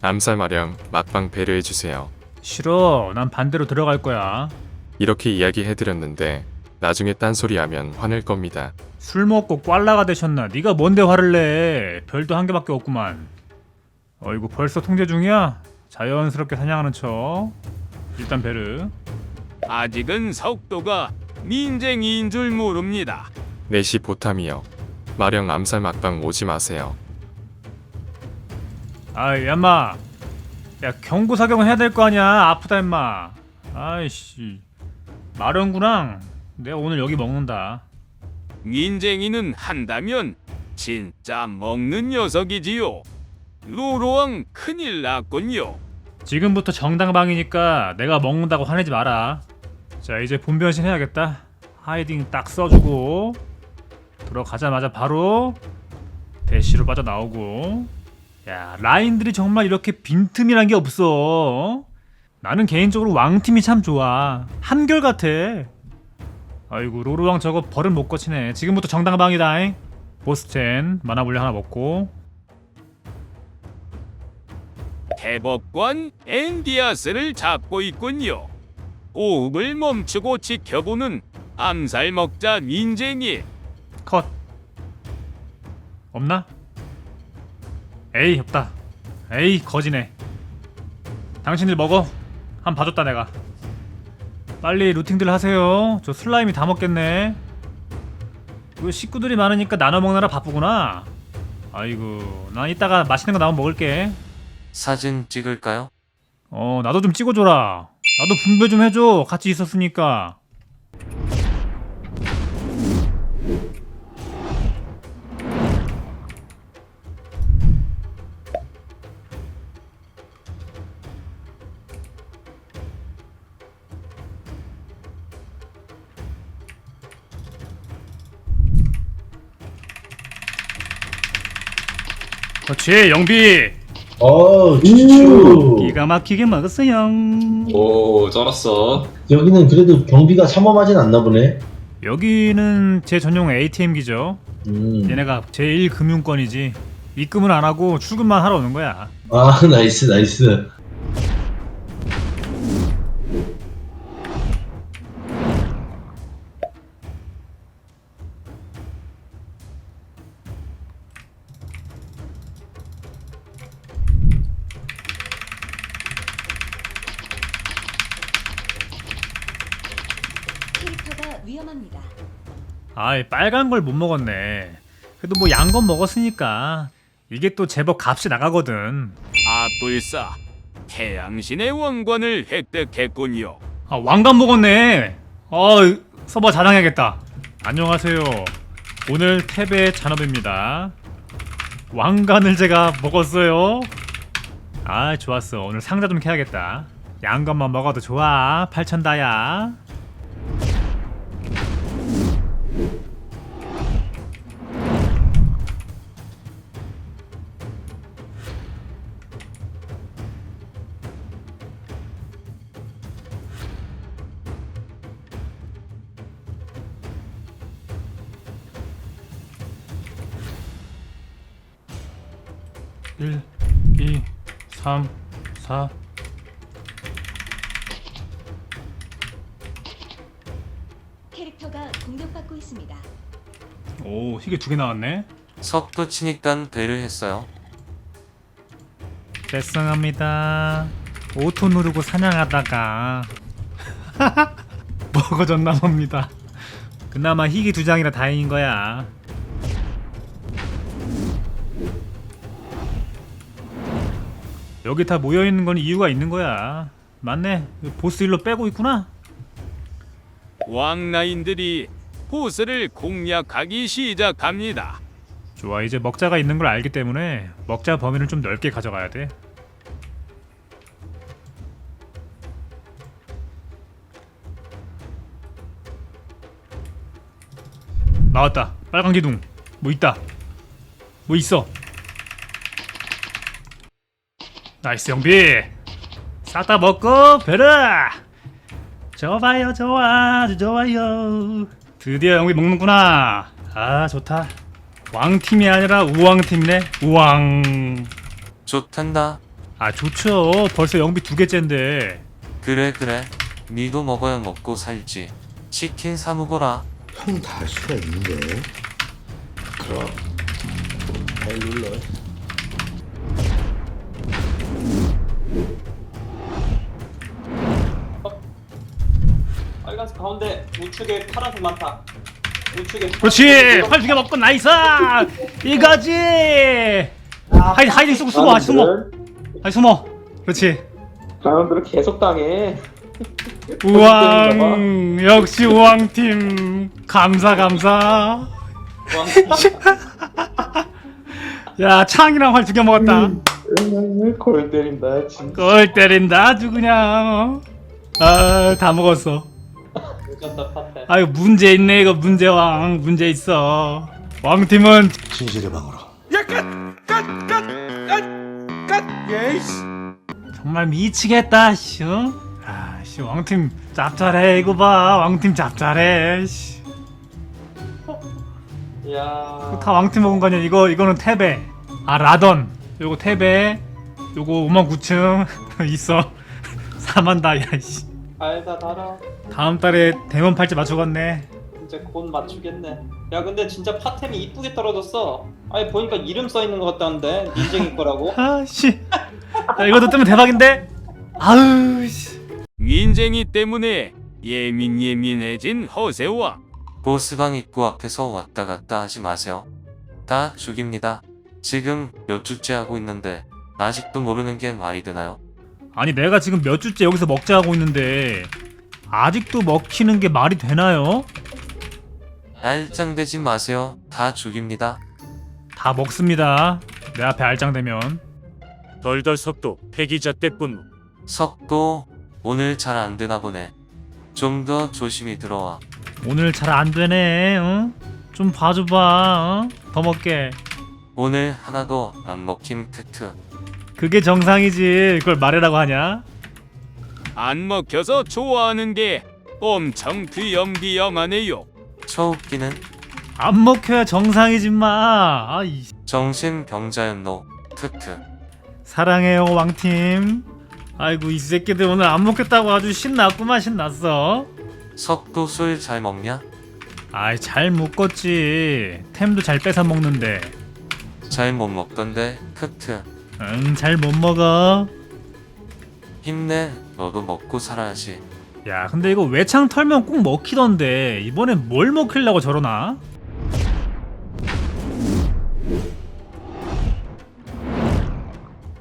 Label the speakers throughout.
Speaker 1: 암살 마령 막방 배려해주세요.
Speaker 2: 싫어. 난 반대로 들어갈 거야.
Speaker 1: 이렇게 이야기해드렸는데 나중에 딴소리하면 화낼 겁니다.
Speaker 2: 술 먹고 꽐라가 되셨나? 네가 뭔데 화를 내? 별도 한 개밖에 없구만. 어이구 벌써 통제 중이야? 자연스럽게 사냥하는 척. 일단 베르.
Speaker 3: 아직은 속도가 민쟁이인 줄 모릅니다.
Speaker 1: 넷이 보탐이요. 마령 암살 막방 오지 마세요.
Speaker 2: 아이 얌마. 야 경고 사격은 해야 될 거 아니야? 아프다 임마. 아이씨. 마련구랑 내가 오늘 여기 먹는다.
Speaker 3: 민쟁이는 한다면 진짜 먹는 녀석이지요. 로로왕 큰일 났군요.
Speaker 2: 지금부터 정당방이니까 내가 먹는다고 화내지 마라. 자 이제 본변신 해야겠다. 하이딩 딱 써주고 들어가자마자 바로 대시로 빠져나오고 야 라인들이 정말 이렇게 빈틈이란 게 없어. 나는 개인적으로 왕팀이 참 좋아. 한결같아. 아이고 로로왕 저거 버릇 못 거치네. 지금부터 정당방이다. 보스첸 만화불량 하나 먹고
Speaker 3: 대법관 엔디아스를 잡고 있군요. 호흡을 멈추고 지켜보는 암살 먹자 민쟁이.
Speaker 2: 컷 없나? 에이 없다. 에이 거지네. 당신들 먹어. 한 봐줬다 내가. 빨리 루팅들 하세요. 저 슬라임이 다 먹겠네. 그 식구들이 많으니까 나눠 먹느라 바쁘구나. 아이고 난 이따가 맛있는 거 나오면 먹을게.
Speaker 4: 사진 찍을까요?
Speaker 2: 어 나도 좀 찍어줘라. 나도 분배 좀 해줘. 같이 있었으니까 그렇지 영비
Speaker 5: 어, 추추.
Speaker 2: 기가 막히게 먹었어요
Speaker 6: 오 쩔었어
Speaker 5: 여기는 그래도 경비가 참험하진 않나 보네.
Speaker 2: 여기는 제 전용 ATM기죠.
Speaker 5: 음.
Speaker 2: 얘네가 제1금융권이지. 입금은 안 하고 출금만 하러 오는 거야.
Speaker 5: 아, 나이스, 나이스.
Speaker 7: 위험합니다.
Speaker 2: 아이 빨간 걸 못 먹었네. 그래도 뭐 양 건 먹었으니까 이게 또 제법 값이 나가거든.
Speaker 3: 아뿔싸 태양신의 왕관을 획득했군요.
Speaker 2: 아 왕관 먹었네. 어 서버 자랑해야겠다. 안녕하세요. 오늘 탭의 잔업입니다. 왕관을 제가 먹었어요. 아 좋았어. 오늘 상자 좀 캐야겠다. 양관만 먹어도 좋아. 8천 다야. 일, 이, 삼, 사.
Speaker 7: 캐릭터가 공격받고 있습니다.
Speaker 2: 오 희게 두개 나왔네.
Speaker 4: 석도 치니깐 배려했어요.
Speaker 2: 죄송합니다. 오토 누르고 사냥하다가 먹어졌나 봅니다. 그나마 희귀 두 장이라 다행인 거야. 여기 다 모여 있는 건 이유가 있는 거야. 맞네. 보스 일로 빼고 있구나.
Speaker 3: 왕라인들이 보스를 공략하기 시작합니다.
Speaker 2: 좋아 이제 먹자가 있는 걸 알기 때문에 먹자 범위를 좀 넓게 가져가야 돼. 나왔다. 빨간 기둥. 뭐 있다. 뭐 있어. 나이스 영비. 싹 다 먹고 베라. 좋아요 좋아 아주 좋아요. 드디어 영비 먹는구나. 아 좋다. 왕팀이 아니라 우왕팀이네. 우왕.
Speaker 4: 좋단다.
Speaker 2: 아 좋죠. 벌써 영비 두 개째인데.
Speaker 4: 그래 그래. 니도 먹어야 먹고 살지. 치킨 사 먹어라.
Speaker 8: 형다할 수가 있는데. 그럼 잘 눌러.
Speaker 9: 가운데 우측에 파란색 많다. 우측에
Speaker 2: 그렇지. 팔두개 먹고 나이스. 이거지. 하이 하이딩 쓰고 숨어. 하이 숨어. 하이 숨어. 그렇지.
Speaker 9: 사람들은 계속 당해.
Speaker 2: 우왕 역시 우왕팀 감사 감사. 야 창이랑 활두개 먹었다.
Speaker 9: 골 때린다 진짜.
Speaker 2: 꼴 때린다 아주 그냥. 아다 먹었어.
Speaker 9: 파테.
Speaker 2: 아유 문제 있네 이거 문제왕 문제 있어. 왕팀은
Speaker 8: 진실의 방으로.
Speaker 2: 정말 미치겠다 씨. 어? 아씨 왕팀 짭짤해 이거 봐 왕팀 짭짤해. 씨.
Speaker 9: 야.
Speaker 2: 다 왕팀 먹은 거 아니야 이거 이거는 태베. 아 라던. 요거 태베. 요거 5만 9층 있어. 4만 다이아 씨.
Speaker 9: 알다 달아.
Speaker 2: 다음 달에 대면 팔찌 맞춰갔네.
Speaker 9: 이제 곧 맞추겠네. 야 근데 진짜 파템이 이쁘게 떨어졌어. 아니 보니까 이름 써 있는 것 같다는데 닌쟁이 거라고.
Speaker 2: 아씨. 야 이것도 뜨면 대박인데. 아우 씨.
Speaker 3: 윈쟁이 때문에 예민 예민해진 허세왕.
Speaker 4: 보스방 입구 앞에서 왔다 갔다 하지 마세요. 다 죽입니다. 지금 몇 주째 하고 있는데 아직도 모르는 게 말이 되나요?
Speaker 2: 아니 내가 지금 몇 주째 여기서 먹자 하고 있는데 아직도 먹히는 게 말이 되나요?
Speaker 4: 알짱대지 마세요. 다 죽입니다.
Speaker 2: 다 먹습니다. 내 앞에 알짱되면.
Speaker 3: 덜덜 속도 폐기자 때뿐.
Speaker 4: 석도 오늘 잘 안 되나 보네. 좀 더 조심히 들어와.
Speaker 2: 오늘 잘 안 되네. 어? 좀 봐줘봐. 어? 더 먹게.
Speaker 4: 오늘 하나도 안 먹힘 크크.
Speaker 2: 그게 정상이지. 그걸 말해라고 하냐?
Speaker 3: 안 먹혀서 좋아하는 게 엄청 귀염귀염하네요.
Speaker 4: 초웃기는
Speaker 2: 안 먹혀야 정상이지 마. 아이.
Speaker 4: 정신병자였노. 크크.
Speaker 2: 사랑해요 왕팀. 아이고 이 새끼들 오늘 안 먹겠다고 아주 신났구만 신났어.
Speaker 4: 석도 술 잘 먹냐?
Speaker 2: 아이 잘 먹었지. 템도 잘 뺏어 먹는데.
Speaker 4: 잘 못 먹던데 크크.
Speaker 2: 응 잘 못 먹어.
Speaker 4: 힘내. 너도 먹고 살아야지.
Speaker 2: 야 근데 이거 외창 털면 꼭 먹히던데 이번엔 뭘 먹히려고 저러나?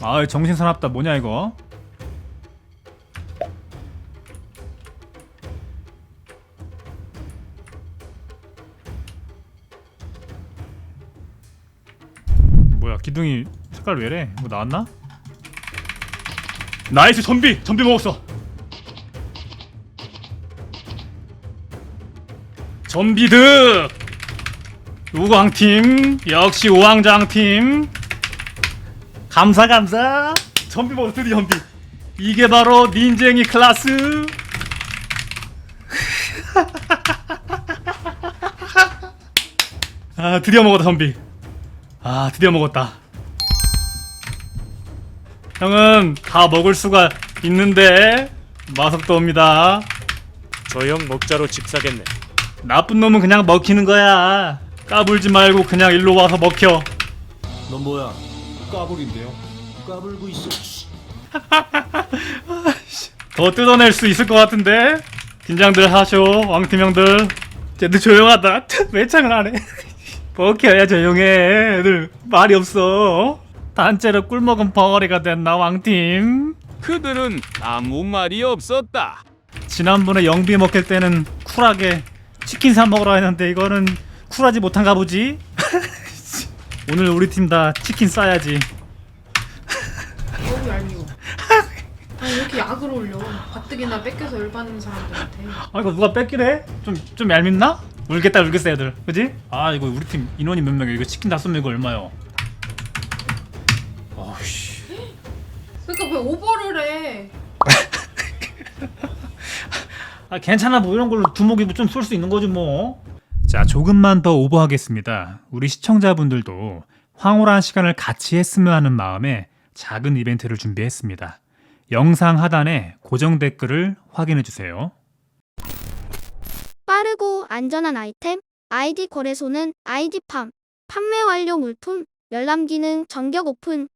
Speaker 2: 아 정신 사납다 뭐냐 이거? 뭐야 기둥이 색깔 왜래? 뭐 나왔나? 나이스 전비! 전비 먹었어! 전비득! 우광팀 역시 우왕장팀 감사 감사 전비 먹었어 드디어 전비 이게 바로 닌쟁이 클라스 아 드디어 먹었다 전비 아 드디어 먹었다 형은 다 먹을 수가 있는데 마석도 옵니다
Speaker 3: 저 형 먹자로 집 사겠네.
Speaker 2: 나쁜 놈은 그냥 먹히는 거야. 까불지 말고 그냥 일로 와서 먹혀.
Speaker 8: 넌 뭐야? 까불인데요. 까불고 있어.
Speaker 2: 더 뜯어낼 수 있을 것 같은데. 긴장들 하쇼, 왕팀 형들. 쟤들 조용하다. 외창을 안 해. 먹혀야 조용해. 애들 말이 없어. 단체로 꿀먹은 벙어리가 됐나 왕팀.
Speaker 3: 그들은 아무 말이 없었다.
Speaker 2: 지난번에 영비 먹힐 때는 쿨하게 치킨 사 먹으라 했는데 이거는 쿨하지 못한가 보지? 오늘 우리 팀 다 치킨 싸야지.
Speaker 10: 너무 얄미워. 아니 왜 이렇게 약을 올려? 가뜩이나 뺏겨서 열받는 사람들한테.
Speaker 2: 아 이거 누가 뺏기래? 좀 좀 얄밉나? 울겠다 울겠어 애들 그지? 아 이거 우리 팀 인원이 몇 명이야 이거 치킨 다섯 명 이거 얼마요? 어우씨
Speaker 10: 그러니까 왜 오버를 해?
Speaker 2: 아 괜찮아 뭐 이런 걸로 두목이 좀 쏠 수 있는 거지 뭐. 자 조금만 더 오버하겠습니다. 우리 시청자분들도 황홀한 시간을 같이 했으면 하는 마음에 작은 이벤트를 준비했습니다. 영상 하단에 고정 댓글을 확인해 주세요.
Speaker 11: 빠르고 안전한 아이템 아이디 거래소는 아이디팜 판매 완료 물품 열람 기능 전격 오픈